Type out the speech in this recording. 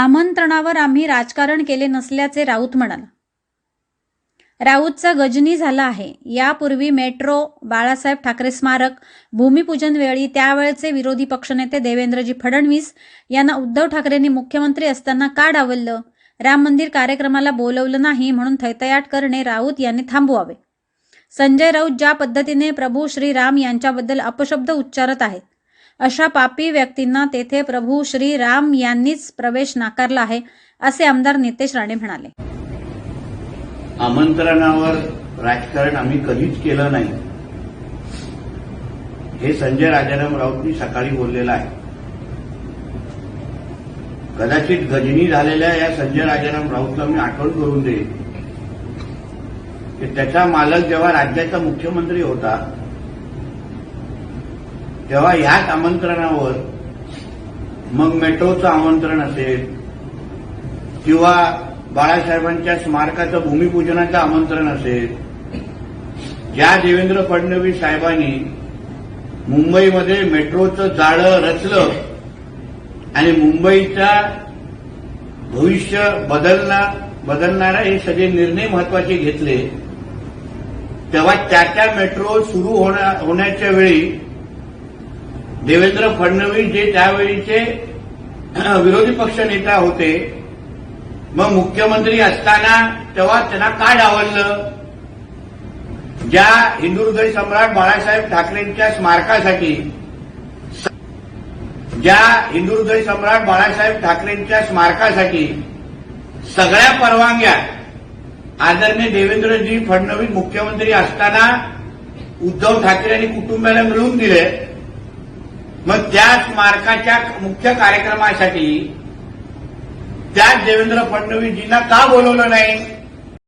आमंत्रणावर आम्ही राजकारण केले नसल्याचे राऊत म्हणाला. राऊतचा गजनी झाला आहे. यापूर्वी मेट्रो बाळासाहेब ठाकरे स्मारक भूमिपूजन वेळी त्यावेळचे विरोधी पक्षनेते देवेंद्रजी फडणवीस यांना उद्धव ठाकरेंनी मुख्यमंत्री असताना का डावललं? राम मंदिर कार्यक्रमाला बोलवलं नाही म्हणून थैतयाट करणे राऊत यांनी थांबवावे. संजय राऊत ज्या पद्धतीने प्रभू श्रीराम यांच्याबद्दल अपशब्द उच्चारत आहेत अशा पापी व्यक्तींना तेथे प्रभू श्री राम यांनीच प्रवेश नाकारला आहे असे आमदार नितेश राणे म्हणाले. आमंत्रणावर राजकारण आम्ही कधीच केलं नाही. हे संजय राजाराम राऊतनी सकाळी बोललेलं आहे. कदाचित गजनी झालेल्या या संजय राजाराम राऊतला मी आठवण करून देईन. की त्याचा मालक जेव्हा राज्याचा मुख्यमंत्री होता तेव्हा ह्याच आमंत्रणावर मग मेट्रोचं आमंत्रण असेल किंवा बाळासाहेबांच्या स्मारकाचं भूमिपूजनाचं आमंत्रण असेल ज्या देवेंद्र फडणवीस साहेबांनी मुंबईमध्ये मेट्रोचं जाळं रचलं आणि मुंबईचा भविष्य बदलणार बदलणारा हे सगळे निर्णय महत्त्वाचे घेतले तेव्हा त्या त्या मेट्रो सुरू होण्या- होण्याच्या वेळी देवेंद्र फडणवीस जे त्यावेळीचे विरोधी पक्ष नेता होते मग मुख्यमंत्री असताना तेव्हा त्यांना का डावललं? ज्या हिंदू सम्राट बाळासाहेब ठाकरेंच्या स्मारकासाठी ज्या हिंदू सम्राट बाळासाहेब ठाकरेंच्या स्मारकासाठी सगळ्या परवानग्या आदरणीय देवेंद्रजी फडणवीस मुख्यमंत्री असताना उद्धव ठाकरे आणि कुटुंबाला मिळवून दिले. मग त्या स्मारकाच्या मुख्य कार्यक्रमासाठी त्याच देवेंद्र फडणवीसजींना का बोलवलं नाही?